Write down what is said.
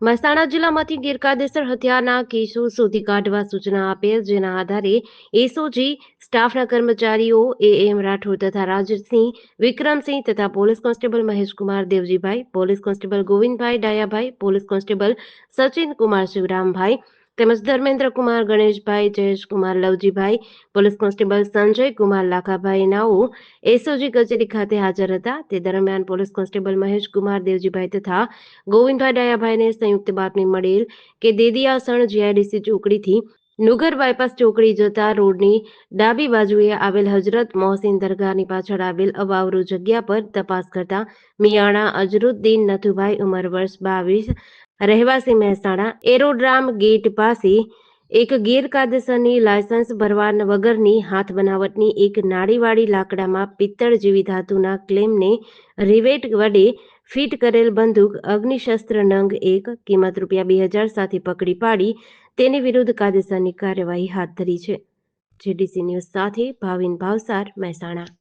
મહેસાણા જિલ્લામાંથી ગેરકાયદેસર હથિયારના કેસો શોધી કાઢવા સૂચના આપેલ, જેના આધારે એસઓજી, સ્ટાફના કર્મચારીઓ એ એમ રાઠોડ તથા રાજસિંહ વિક્રમસિંહ તથા police constable Maheshkumar Devjibhai, police constable Govindbhai Dayabhai, police constable Sachin Kumar Shivrambhai તેમજ ધર્મેન્દ્ર કુમાર, ગણેશભાઈ, જયેશકુમાર, લવજીભાઈ, પોલીસ કોન્સ્ટેબલ સંજય કુમાર, લાખાભાઈ નાઓ એસઓજી કચેરી ખાતે હાજર હતા. તે દરમિયાન પોલીસ કોન્સ્ટેબલ મહેશ કુમાર, દેવજીભાઈ તથા ગોવિંદભાઈ ડાયાભાઈને સંયુક્ત બાતમી મળેલ કે દેદિયાસણ જીઆઈડીસી ચોકડીથી નુગર બાયપાસ ચોકડી જતા રોડની ડાબી બાજુએ આવેલ હજરત મોહસિન દરગાહની પાછળ આવેલ અવાવરૂ જગ્યા પર તપાસ કરતા મિયાણા અજરુદ્દીન નથુભાઈ ઉંમર વર્ષ બાવીસ, રહેવાસી મહેસાણા, એરોડ્રામ ગેટ પાસે એક ગેરકાયદેસરની લાયસન્સ ભરવા વગરની હાથ બનાવટની એક નાળીવાળી લાકડામાં પિત્તળ જેવી ધાતુના ક્લેમને રિવેટ વડે ફિટ કરેલ બંદૂક, અગ્નિશસ્ત્ર નંગ એક, કિંમત રૂપિયા બે હજાર સાથે પકડી પાડી, તેની વિરુદ્ધ કાયદેસરની કાર્યવાહી હાથ ધરી છે. જેડીસી ન્યૂઝ સાથે ભાવિન ભાવસાર મહેસાણા.